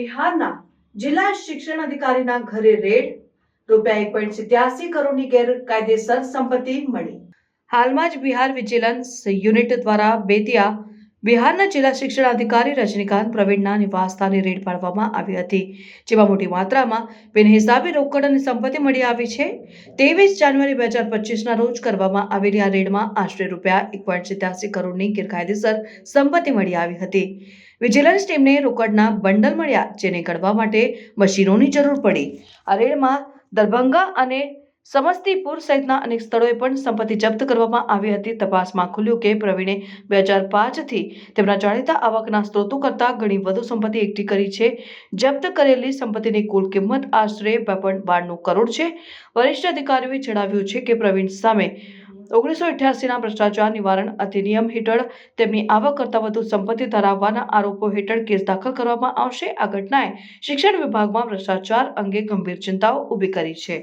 બિહારના જિલ્લા શિક્ષણ અધિકારીના ઘરે રેડ રૂપિયા એક પોઈન્ટ સિત્યાસી કરોડની ગેરકાયદેસર સંપત્તિ મળી. હાલમાં જ બિહાર વિજિલન્સ યુનિટ દ્વારા બેતિયા બિહારના જિલ્લા શિક્ષણાધિકારી રજનીકાંત પ્રવીણના નિવાસસ્થાને રેડ પાડવામાં આવી હતી, જેમાં મોટી માત્રામાં બિનહિસાબી રોકડ અને સંપત્તિ મળી આવી છે. ત્રેવીસ જાન્યુઆરી બે હજાર પચીસના રોજ કરવામાં આવેલી આ રેડમાં આશરે રૂપિયા એક પોઈન્ટ સિત્યાસી કરોડની ગેરકાયદેસર સંપત્તિ મળી આવી હતી. વિજિલન્સ ટીમને રોકડના બંડલ મળ્યા, જેને કરવા માટે મશીનોની જરૂર પડી. આ રેડમાં દરભંગા અને સમસ્તીપુર સહિતના અનેક સ્થળોએ પણ સંપત્તિ જપ્ત કરવામાં આવી હતી. તપાસમાં ખુલ્યું કે પ્રવીણે બે હજાર પાંચથી તેમના જાણીતા આવકના સ્ત્રોતો કરતાં ઘણી વધુ સંપત્તિ એકઠી કરી છે. જપ્ત કરેલી સંપત્તિની કુલ કિંમત આશરે બે પોઈન્ટ બારનું કરોડ છે. વરિષ્ઠ અધિકારીઓએ જણાવ્યું છે કે પ્રવીણ સામે ઓગણીસો અઠ્યાસીના ભ્રષ્ટાચાર નિવારણ અધિનિયમ હેઠળ તેમની આવક કરતાં વધુ સંપત્તિ ધરાવવાના આરોપો હેઠળ કેસ દાખલ કરવામાં આવશે. આ ઘટનાએ શિક્ષણ વિભાગમાં ભ્રષ્ટાચાર અંગે ગંભીર ચિંતાઓ ઊભી કરી છે.